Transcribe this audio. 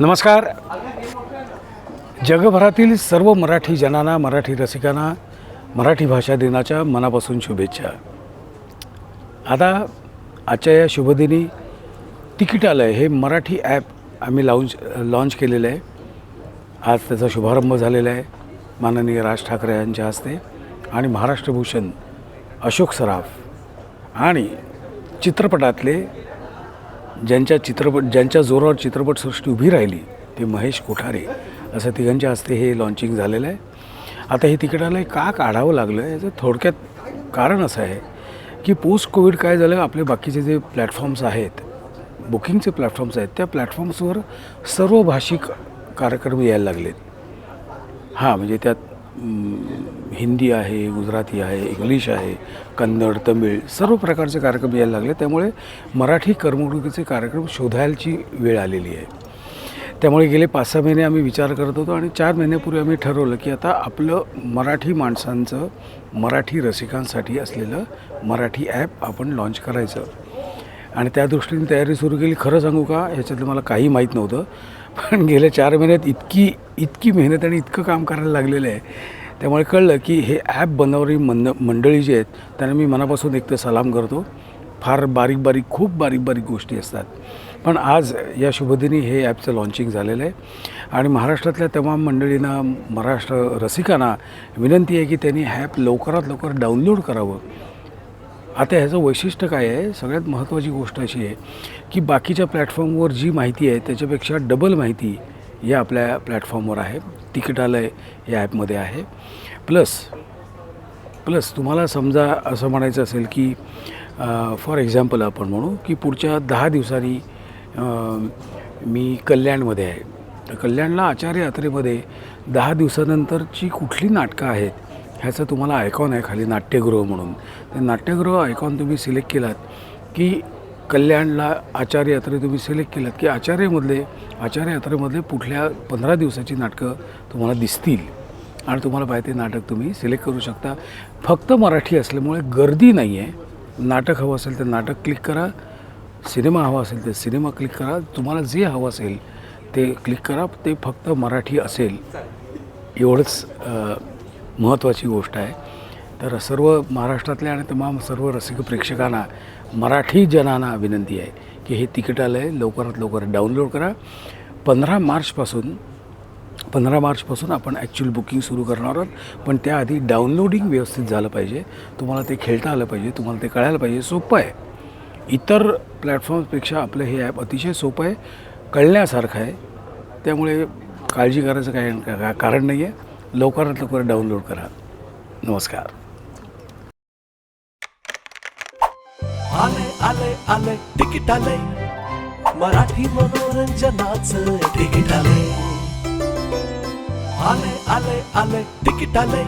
नमस्कार. जगभरातील सर्व मराठी जनांना मराठी रसिकांना मराठी भाषा दिनाच्या मनापासून शुभेच्छा. आता आजच्या या शुभदिनी तिकिटालय हे मराठी ॲप आम्ही लाँच लॉन्च केलेलं आहे. आज त्याचा शुभारंभ झालेला आहे. माननीय राज ठाकरे यांच्या हस्ते आणि महाराष्ट्रभूषण अशोक सराफ आणि चित्रपटातले ज्यांच्या चित्रपट ज्यांच्या जोरावर चित्रपटसृष्टी उभी राहिली ते महेश कोठारे. असं तिघांच्या हस्ते हे लॉन्चिंग झालेलं आहे. आता हे तिकिटाला का काढावं लागलं याचं थोडक्यात कारण असं आहे की पोस्ट कोविड काय झालं आपले बाकीचे जे प्लॅटफॉर्म्स आहेत बुकिंगचे प्लॅटफॉर्म्स आहेत त्या प्लॅटफॉर्म्सवर सर्व भाषिक कार्यक्रम यायला लागलेत. हां म्हणजे त्यात हिंदी आहे गुजराती आहे इंग्लिश आहे कन्नड तमिळ सर्व प्रकारचे कार्यक्रम यायला लागले. त्यामुळे मराठी करमणुकीचे कार्यक्रम शोधायची वेळ आलेली आहे. त्यामुळे गेले पाच सहा महिने आम्ही विचार करत होतो आणि चार महिन्यापूर्वी आम्ही ठरवलं की आता आपलं मराठी माणसांचं मराठी रसिकांसाठी असलेलं मराठी ॲप आपण लॉन्च करायचं. आणि त्या दृष्टीने तयारी सुरू केली. खरं सांगू का? ह्याच्यातलं मला काही माहीत नव्हतं. पण गेल्या चार महिन्यात इतकी इतकी मेहनत आणि इतकं काम करायला लागलेलं आहे. त्यामुळे कळलं की हे ॲप बनवणारी मंद मंडळी जी आहेत त्यांना मी मनापासून एक तर सलाम करतो. फार बारीक बारीक खूप बारीक बारीक गोष्टी असतात. पण आज या शुभदिनी हे ॲपचं लॉन्चिंग झालेलं आहे. आणि महाराष्ट्रातल्या तमाम मंडळींना महाराष्ट्र रसिकांना विनंती आहे की त्यांनी ॲप लवकरात लवकर डाउनलोड करावं. आता ह्याचं वैशिष्ट्य काय आहे? सगळ्यात महत्त्वाची गोष्ट अशी आहे की बाकीच्या प्लॅटफॉर्मवर जी माहिती आहे त्याच्यापेक्षा डबल माहिती या आपल्या प्लॅटफॉर्मवर आहे. तिकिटालय या ॲपमध्ये आहे. प्लस प्लस तुम्हाला समजा असं म्हणायचं असेल की फॉर एक्झाम्पल आपण म्हणू की पुढच्या दहा दिवसांनी मी कल्याणमध्ये आहे. तर कल्याणला आचार्य यात्रेमध्ये दहा दिवसानंतरची कुठली नाटकं आहेत? ह्याचं तुम्हाला आयकॉन आहे खाली नाट्यगृह म्हणून. ते नाट्यगृह आयकॉन तुम्ही सिलेक्ट केलात की कल्याणला आचार्य यात्रे तुम्ही सिलेक्ट केलात की आचार्यमधले आचार्य यात्रेमधले पुढल्या पंधरा दिवसाची नाटकं तुम्हाला दिसतील. आणि तुम्हाला पाहिजे ते नाटक तुम्ही सिलेक्ट करू शकता. फक्त मराठी असल्यामुळे गर्दी नाही आहे नाटक हवं असेल तर नाटक क्लिक करा. सिनेमा हवा असेल तर सिनेमा क्लिक करा. तुम्हाला जे हवं असेल ते क्लिक करा. ते फक्त मराठी असेल. एवढंच महत्त्वाची गोष्ट आहे. तर सर्व महाराष्ट्रातल्या आणि तमाम सर्व रसिक प्रेक्षकांना मराठी जनांना विनंती आहे की हे तिकिटालय लवकरात लवकर डाउनलोड करा. पंधरा मार्चपासून पंधरा मार्चपासून आपण ॲक्च्युअल बुकिंग सुरू करणार आहोत पण त्याआधी डाउनलोडिंग व्यवस्थित झालं पाहिजे. तुम्हाला ते खेळता आलं पाहिजे तुम्हाला ते कळायला पाहिजे सोपं आहे. इतर प्लॅटफॉर्म्सपेक्षा आपलं हे ॲप अतिशय सोपं आहे. कळण्यासारखं आहे. त्यामुळे काळजी करायचं काही कारण नाही आहे लवकरात लवकर डाउनलोड करा. नमस्कार. आले आले आले तिकीट आले. मराठी मनोरंजनाचं तिकीट आले. आले आले आले तिकीट आले.